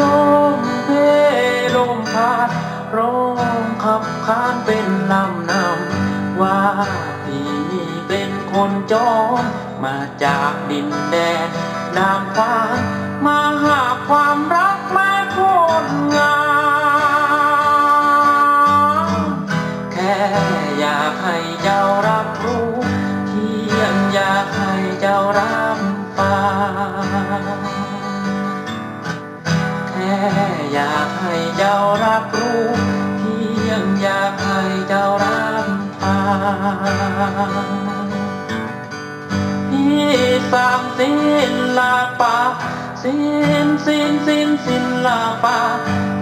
ลมเพลมพัดร้องขับขานเป็นลำนำว่าพี่เป็นคนจอมมาจากดินแดนนามฟ้ามาหาความรักมาโคตรงามากให้เจ้ารับรู้เพียงอยากให้เจ้ารับฟังพี่สร้างศิลาปะศิลศิลศิลศิลาปะ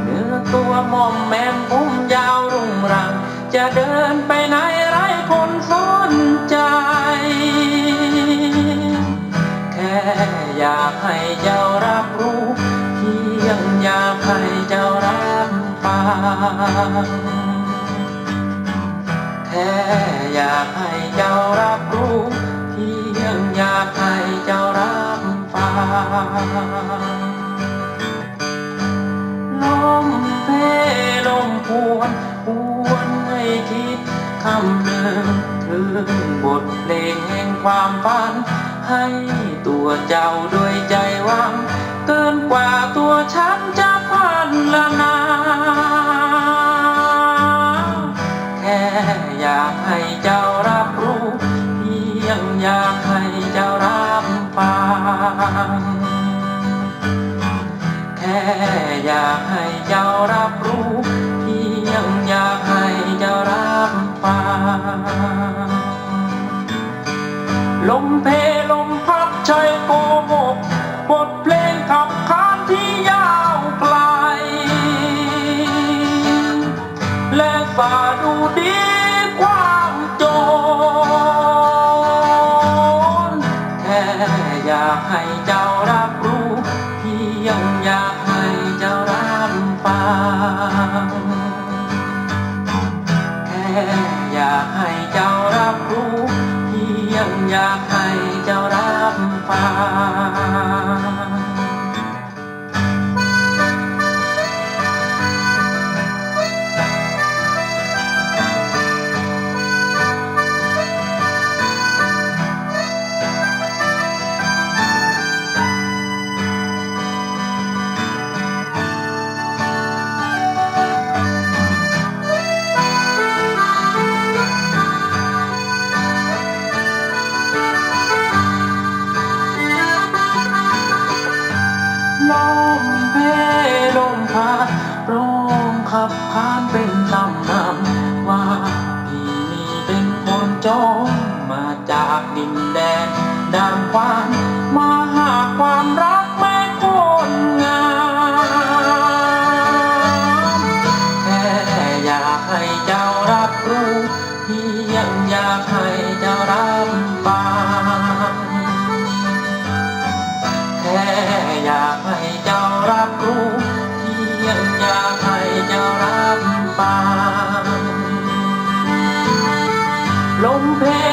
เนื้อตัวมอมแมมผมยาวรุ่งรัง จะเดินไปไหนไร้คนสนใจแค่อยากให้เจ้ารับรู้เพียงอยากให้เจ้ารับ ฟังแค่อยากให้เจ้ารับรู้เพียงอยากให้เจ้ารับฟังลมเพลมพวนหวนให้คิดคำหนึ่งถึงบทเพลงแห่งความฝันให้ตัวเจ้าด้วยใจหวัง ให้เจ้ารับรู้เพียงอยากให้เจ้ารับฟังลมเพลมพัดใช้โกหกบทเพลงขับขานที่ยาวไกล และสาดูดีความจรแค่อยากให้ รับรู้เพียงอยากให้ ขับขานเป็นลำนำว่าพี่นี่เป็นคนจงมาจากดินแดนดามควาน ปางลมเพล